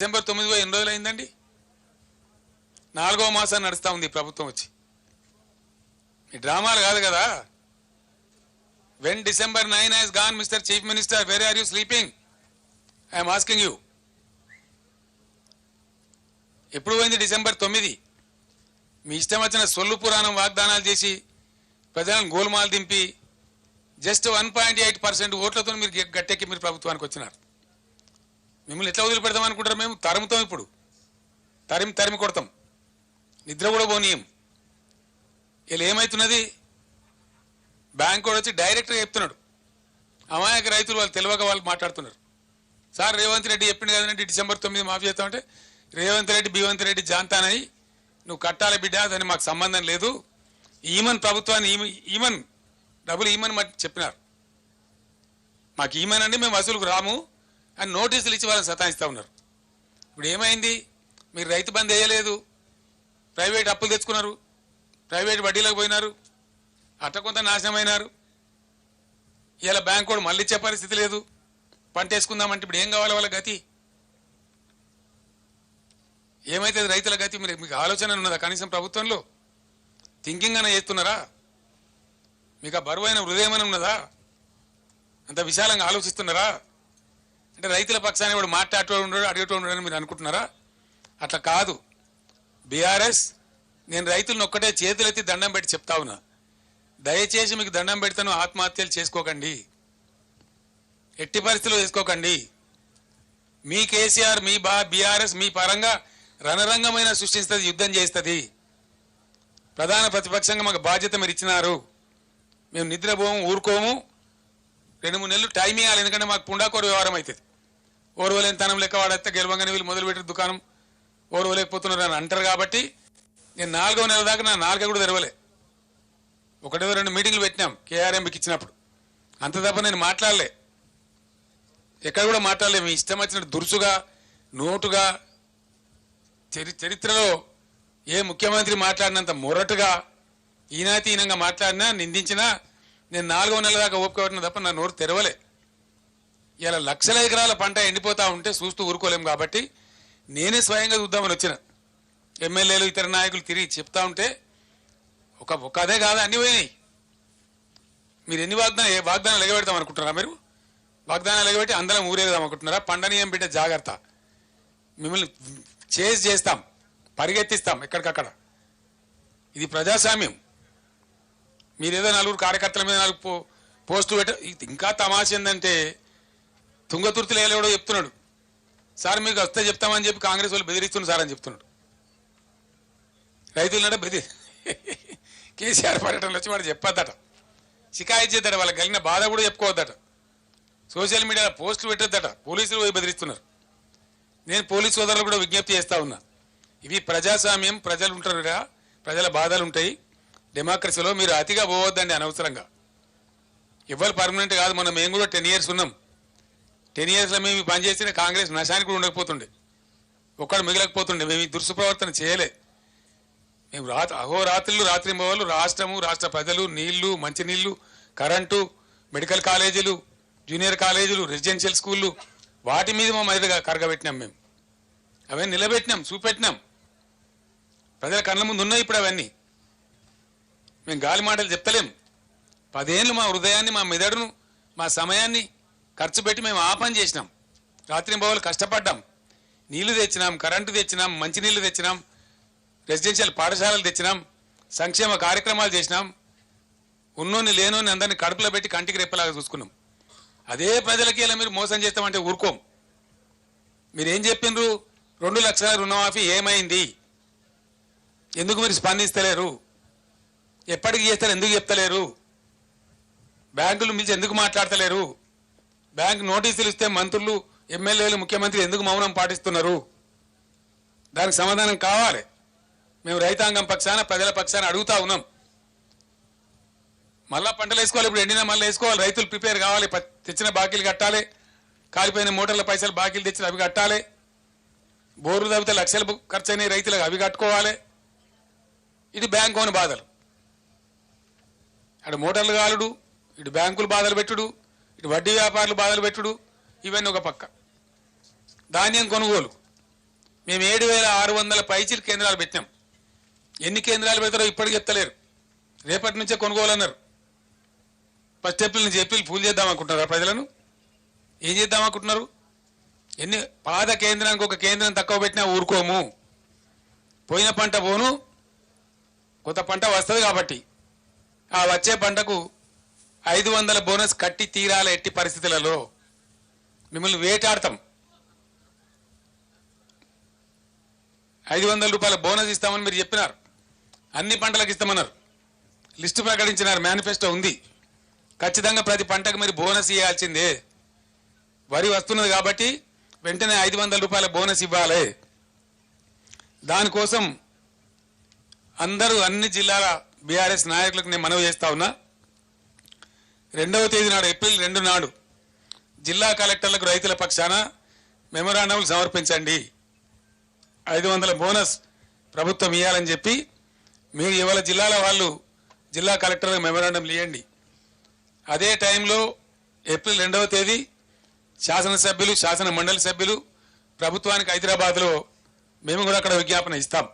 December తొమ్మిది ఎన్ని రోజులు అయిందండి నాలుగో మాసం నడుస్తూ ఉంది ప్రభుత్వం వచ్చి. ఈ డ్రామాలు కాదు కదా? When December nine has gone mister chief minister very are you sleeping I'm asking you ఎప్పుడు పోయింది డిసెంబర్ తొమ్మిది? మీ ఇష్టం వచ్చిన సొల్లు పురాణం వాగ్దానాలు చేసి ప్రజలను గోల్మాల్ దింపి just one point eight percent ఓట్లతో మీరు గట్టెక్కి మీరు ప్రభుత్వానికి వచ్చినారు. మిమ్మల్ని ఎట్లా వదిలిపెడదాం అనుకుంటారు మేము? తరుముతాం ఇప్పుడు. తరిమి తరిమి కొడతాం. నిద్ర కూడా పోనీయం. వీళ్ళు ఏమవుతున్నది బ్యాంక్ కూడా వచ్చి డైరెక్ట్గా చెప్తున్నాడు. అమాయక రైతులు వాళ్ళు తెలియక వాళ్ళు మాట్లాడుతున్నారు. సార్ రేవంత్ రెడ్డి చెప్పిండు కదండి డిసెంబర్ తొమ్మిది మాఫీ చేస్తామంటే రేవంత్ రెడ్డి బీవంత్ రెడ్డి జాంతానని నువ్వు కట్టాలి బిడ్డ దాన్ని మాకు సంబంధం లేదు. ఈమన్ ప్రభుత్వాన్ని ఈమన్ డబ్బులు ఈమన్ మట్టి చెప్పినారు. మాకు ఈమన్ అండి మేము వసూలుకు రాము. అని నోటీసులు ఇచ్చి వాళ్ళని సతాయిస్తూ ఉన్నారు. ఇప్పుడు ఏమైంది? మీరు రైతు బంద్ వేయలేదు. ప్రైవేట్ అప్పులు తెచ్చుకున్నారు. ప్రైవేట్ వడ్డీలకు పోయినారు. అట్ట కొంత నాశనమైనారు. ఇలా బ్యాంక్ కూడా మళ్ళీ ఇచ్చే పరిస్థితి లేదు. పంట వేసుకుందామంటే ఇప్పుడు ఏం కావాలి వాళ్ళ గతి? ఏమైతే రైతుల గతి? మీరు మీకు ఆలోచన ఉన్నదా కనీసం ప్రభుత్వంలో? థింకింగ్ అన్న చేస్తున్నారా? మీకు ఆ బరువైన హృదయం అని ఉన్నదా? అంత విశాలంగా ఆలోచిస్తున్నారా? అంటే రైతుల పక్షాన్ని వాడు మాట్లాడేటోడు ఉండడు అడిగేటోడు ఉండడు మీరు అనుకుంటున్నారా? అట్లా కాదు. బీఆర్ఎస్ నేను రైతులను ఒక్కటే చేతులెత్తి దండం పెట్టి చెప్తా ఉన్నా. దయచేసి మీకు దండం పెడతాను ఆత్మహత్యలు చేసుకోకండి. ఎట్టి పరిస్థితులు చేసుకోకండి. మీ కేసీఆర్ మీ బా బీఆర్ఎస్ మీ పరంగా రణరంగమైన సృష్టిస్తుంది యుద్ధం చేస్తుంది. ప్రధాన ప్రతిపక్షంగా మాకు బాధ్యత మీరు ఇచ్చినారు. మేము నిద్రపోము ఊరుకోము. రెండు మూడు నెలలు టైం ఇవ్వాలి ఎందుకంటే మాకు పుండాకోరు వ్యవహారం అవుతుంది. ఓర్వలేని తనం లెక్క వాడైతే గెలవంగానే వీళ్ళు మొదలుపెట్టిన దుకాణం ఓర్వలేకపోతున్నారు అని అంటారు కాబట్టి నేను నాలుగో నెల దాకా నా నాలుగ కూడా తెరవలే. ఒకటో రెండు మీటింగ్లు పెట్టినాం కేఆర్ఎంకి ఇచ్చినప్పుడు. అంత తప్ప నేను మాట్లాడలే. ఎక్కడ కూడా మాట్లాడలే. మీ ఇష్టం వచ్చినట్టు దురుసుగా నోటుగా చరి చరిత్రలో ఏ ముఖ్యమంత్రి మాట్లాడినంత మొరటుగా ఈనాతీనంగా మాట్లాడినా నిందించినా నేను నాలుగో నెలల దాకా ఓపిక తప్ప నా నోరు తెరవలే. ఇలా లక్షల ఎకరాల పంట ఎండిపోతూ ఉంటే చూస్తూ ఊరుకోలేం కాబట్టి నేనే స్వయంగా చూద్దామని వచ్చిన. ఎమ్మెల్యేలు ఇతర నాయకులు తిరిగి చెప్తా ఉంటే ఒక ఒక అదే కాదు అన్ని పోయినాయి. మీరు ఎన్ని వాగ్దానం ఏ వాగ్దానాలు ఎగబెడతాం అనుకుంటున్నారా మీరు? వాగ్దానాలు ఎగబెట్టి అందరం ఊరేదాం అనుకుంటున్నారా? పండనీయం బిడ్డ జాగ్రత్త. మిమ్మల్ని చేసి చేస్తాం పరిగెత్తిస్తాం ఎక్కడికక్కడ. ఇది ప్రజాస్వామ్యం. మీరేదో నలుగురు కార్యకర్తల మీద నాలుగు పో పోస్టు పెట్ట ఇంకా తమాష ఏంటంటే తుంగతుర్తి లేలేవడో చెప్తున్నాడు. సార్ మీకు వస్తే చెప్తామని చెప్పి కాంగ్రెస్ వాళ్ళు బెదిరిస్తున్నారు సార్ అని చెప్తున్నాడు. రైతులనంటే బెదిరి కేసీఆర్ పర్యటన వచ్చి వాడు చెప్పొద్దట. షికాయత్ చేద్దట వాళ్ళకి కలిగిన బాధ కూడా చెప్పుకోవద్దట. సోషల్ మీడియాలో పోస్టులు పెట్టొద్దట. పోలీసులు పోయి బెదిరిస్తున్నారు. నేను పోలీస్ సోదరులు కూడా విజ్ఞప్తి చేస్తా ఉన్నా. ఇవి ప్రజాస్వామ్యం ప్రజలు ఉంటారు కదా, ప్రజల బాధలు ఉంటాయి. డెమోక్రసీలో మీరు అతిగా పోవద్దండి అనవసరంగా. ఎవరు పర్మనెంట్ కాదు మనం మేము కూడా టెన్ ఇయర్స్ ఉన్నాం. టెన్ ఇయర్స్లో మేము పనిచేసిన పని కాంగ్రెస్ నశానికి కూడా ఉండకపోతుండే. ఒక్కడు మిగలకపోతుండే. మేము ఈ దుష్ప్రవర్తన చేయలే. మేము రాత్రి అహోరాత్రులు రాత్రి మోవాళ్ళు రాష్ట్రము రాష్ట్ర ప్రజలు నీళ్ళు మంచినీళ్ళు కరెంటు మెడికల్ కాలేజీలు జూనియర్ కాలేజీలు రెసిడెన్షియల్ స్కూళ్ళు వాటి మీద మా మీదుగా కరగబెట్టినాం మేము. అవన్నీ నిలబెట్టినాం చూపెట్టినాం. ప్రజల కళ్ళ ముందు ఉన్నాయి ఇప్పుడు అవన్నీ. మేము గాలి మాటలు చెప్తలేం. పదేళ్ళు మా హృదయాన్ని మా మెదడును మా సమయాన్ని ఖర్చు పెట్టి మేము ఆ పని చేసినాం. రాత్రి బావులు కష్టపడ్డాం. నీళ్ళు తెచ్చినాం కరెంటు తెచ్చినాం మంచినీళ్ళు తెచ్చినాం రెసిడెన్షియల్ పాఠశాలలు తెచ్చినాం సంక్షేమ కార్యక్రమాలు చేసినాం. ఉన్నోని లేనోని అందరినీ కడుపులో పెట్టి కంటికి రెప్పలాగా చూసుకున్నాం. అదే ప్రజలకి ఇలా మీరు మోసం చేస్తామంటే ఊరుకోం. మీరేం చెప్పిండ్రు? రెండు లక్షల రుణమాఫీ ఏమైంది? ఎందుకు మీరు స్పందిస్తలేరు? ఎప్పటికి చేస్తారు ఎందుకు చెప్తలేరు? బ్యాంకులు మించి ఎందుకు మాట్లాడతలేరు? బ్యాంక్ నోటీసులు ఇస్తే మంత్రులు ఎమ్మెల్యేలు ముఖ్యమంత్రి ఎందుకు మౌనం పాటిస్తున్నారు? దానికి సమాధానం కావాలి. మేము రైతాంగం పక్షాన ప్రజల పక్షాన అడుగుతా ఉన్నాం. మళ్ళా పంటలు వేసుకోవాలి. ఇప్పుడు ఎండిన మళ్ళీ వేసుకోవాలి. రైతులు ప్రిపేర్ కావాలి. తెచ్చిన బాకీలు కట్టాలి. కాలిపోయిన మోటార్ల పైసలు బాకీలు తెచ్చిన అవి కట్టాలి. బోర్లు తవ్వితే లక్షలు ఖర్చు అయినాయి రైతులకు. అవి కట్టుకోవాలి. ఇది బ్యాంకు అని బాధలు. అటు మోటార్లు కాలుడు ఇటు బ్యాంకులు బాధలు పెట్టుడు. ఇటు వడ్డీ వ్యాపారులు బాధలు పెట్టుడు ఇవన్నీ ఒక పక్క. ధాన్యం కొనుగోలు. మేము ఏడు వేల ఆరు వందల పైచీల కేంద్రాలు పెట్టాం ఎన్ని కేంద్రాలు పెడతారో ఇప్పటికి ఎత్తలేరు. రేపటి నుంచే కొనుగోలన్నారు. ఫస్ట్ ఏప్రిల్ నుంచి ఏప్రిల్ పూలు చేద్దాం ప్రజలను? ఏం చేద్దాం అనుకుంటున్నారు? ఎన్ని పాద కేంద్రానికి ఒక కేంద్రం తక్కువ పెట్టినా ఊరుకోము. పోయిన పంట పోను కొత్త పంట వస్తుంది కాబట్టి. ఆ వచ్చే పంటకు ఐదు వందల బోనస్ కట్టి తీరాల ఎట్టి పరిస్థితులలో. మిమ్మల్ని వేటాడతాం. ఐదు వందల రూపాయల బోనస్ ఇస్తామని మీరు చెప్పినారు. అన్ని పంటలకు ఇస్తామన్నారు. లిస్టు ప్రకటించినారు. మేనిఫెస్టో ఉంది. ఖచ్చితంగా ప్రతి పంటకు మీరు బోనస్ ఇవ్వాల్సిందే. వరి వస్తున్నది కాబట్టి వెంటనే ఐదు వందల రూపాయల బోనస్ ఇవ్వాలి. దానికోసం అందరూ అన్ని జిల్లాల బీఆర్ఎస్ నాయకులకు నేను మనవి చేస్తా ఉన్నా. రెండవ తేదీ నాడు ఏప్రిల్ రెండు నాడు జిల్లా కలెక్టర్లకు రైతుల పక్షాన మెమొరాండంలు సమర్పించండి. ఐదు వందల బోనస్ ప్రభుత్వం ఇవ్వాలని చెప్పి మీరు ఇవాళ జిల్లాల వాళ్ళు జిల్లా కలెక్టర్లకు మెమొరాండం ఇవ్వండి అదే టైంలో ఏప్రిల్ రెండవ తేదీ శాసనసభ్యులు శాసన మండలి సభ్యులు ప్రభుత్వానికి హైదరాబాద్లో మేము కూడా అక్కడ విజ్ఞాపన ఇస్తాం.